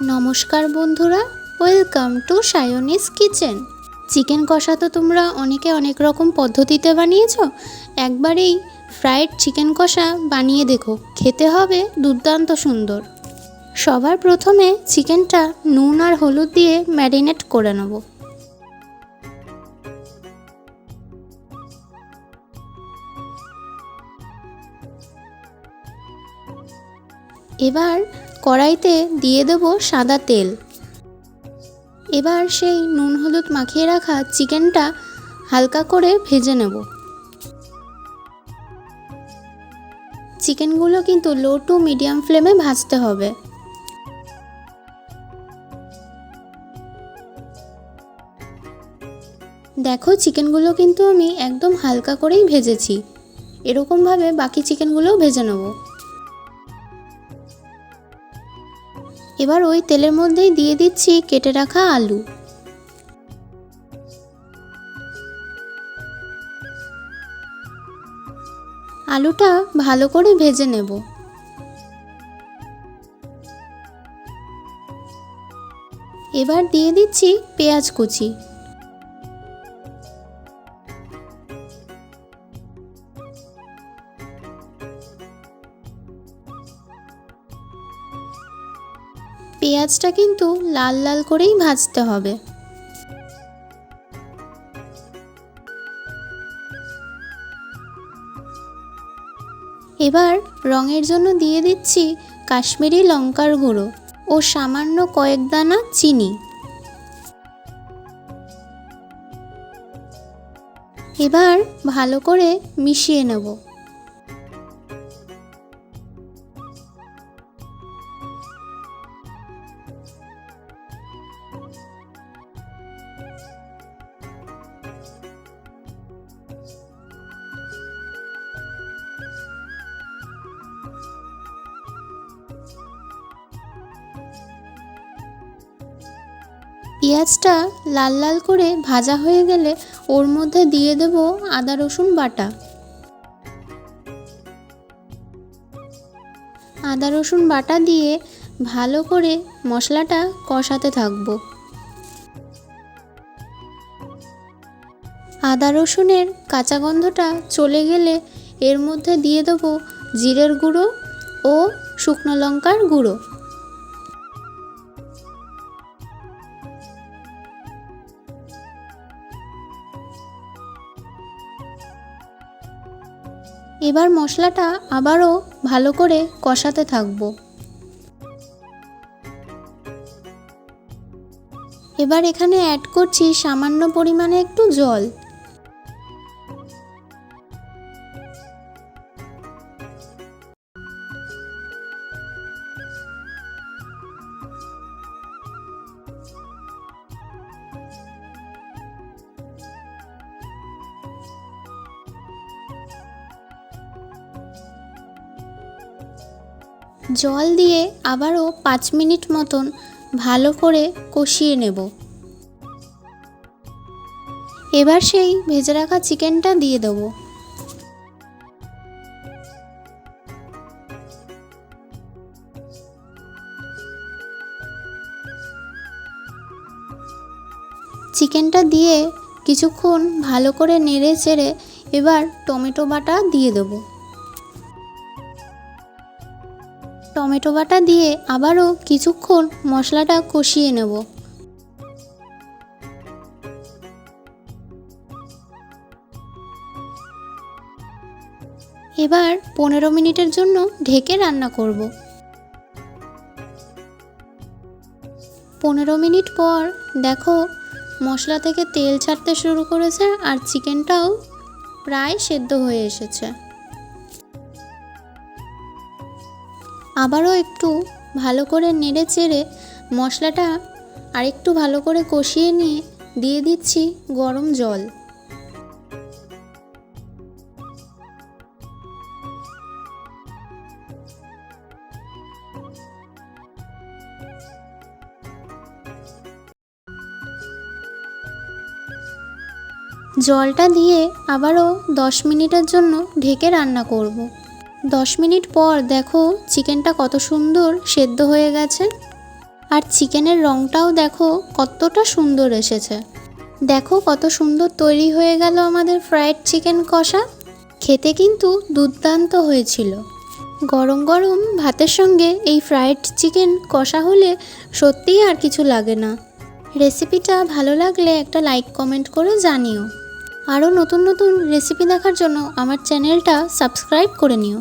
নমস্কার বন্ধুরা welcome to Sayani's kitchen chicken কষা তো তোমরা অনেকে অনেক রকম পদ্ধতিতে বানিয়েছো, একবারেই ফ্রাইড চিকেন কষা বানিয়ে দেখো, খেতে হবে দুর্দান্ত সুন্দর। সবার প্রথমে চিকেনটা নুন আর হলুদ দিয়ে ম্যারিনেট করে নেব। এবার কড়াইতে দিয়ে দেব সাদা তেল। এবার সেই নুন হলুদ মাখিয়ে রাখা চিকেনটা হালকা করে ভেজে নেব। চিকেনগুলো কিন্তু লো টু মিডিয়াম ফ্লেমে ভাজতে হবে। দেখো চিকেনগুলো কিন্তু আমি একদম হালকা করেই ভেজেছি। এরকমভাবে বাকি চিকেনগুলোও ভেজে নেব। এবার ওই তেলের মধ্যেই দিয়ে দিচ্ছি কেটে রাখা আলু। আলুটা ভালো করে ভেজে নেব। এবার দিয়ে দিচ্ছি পেঁয়াজ কুচি। পেঁয়াজটা কিন্তু লাল লাল করেই ভাজতে হবে। এবার রঙের জন্য দিয়ে দিচ্ছি কাশ্মীরি লঙ্কার গুঁড়ো ও সামান্য কয়েক দানা চিনি। এবার ভালো করে মিশিয়ে নেব। পেঁয়াজটা লাল লাল করে ভাজা হয়ে গেলে ওর মধ্যে দিয়ে দেব আদা, রসুন বাটা। আদা, রসুন বাটা দিয়ে ভালো করে মশলাটা কষাতে থাকব। আদা, রসুনের কাঁচা গন্ধটা চলে গেলে এর মধ্যে দিয়ে দেবো জিরের গুঁড়ো ও শুকনো লঙ্কার গুঁড়ো। এবার মশলাটা আবারও ভালো করে কষাতে থাকব। এবার এখানে অ্যাড করছি সামান্য পরিমাণে একটু জল। জল দিয়ে আবারও পাঁচ মিনিট মতন ভালো করে কষিয়ে নেব। এবার সেই ভেজে রাখা চিকেনটা দিয়ে দেবো। চিকেনটা দিয়ে কিছুক্ষণ ভালো করে নেড়ে চেড়ে এবার টমেটো বাটা দিয়ে দেবো। টমেটো বাটা দিয়ে আবারও কিছুক্ষণ মশলাটা কষিয়ে নেব। এবার পনেরো মিনিটের জন্য ঢেকে রান্না করব। পনেরো মিনিট পর দেখো মশলা থেকে তেল ছাড়তে শুরু করেছে আর চিকেনটাও প্রায় সেদ্ধ হয়ে এসেছে। আবারও একটু ভালো করে নেড়ে চেড়ে মশলাটা আরেকটু ভালো করে কষিয়ে নিয়ে দিয়ে দিচ্ছি গরম জল জলটা দিয়ে আবারও দশ মিনিটের জন্য ঢেকে রান্না করব। দশ মিনিট পর দেখো চিকেনটা কত সুন্দর সেদ্ধ হয়ে গেছে। আর চিকেনের রঙটাও দেখো কতটা সুন্দর এসেছে। দেখো কত সুন্দর তৈরি হয়ে গেল আমাদের ফ্রায়েড চিকেন কষা। খেতে কিন্তু দুর্দান্ত হয়েছিল। গরম গরম ভাতের সঙ্গে এই ফ্রায়েড চিকেন কষা হলে সত্যিই আর কিছু লাগে না। রেসিপিটা ভালো লাগলে একটা লাইক কমেন্ট করে জানিও। আরও নতুন নতুন রেসিপি দেখার জন্য আমার চ্যানেলটা সাবস্ক্রাইব করে নিও।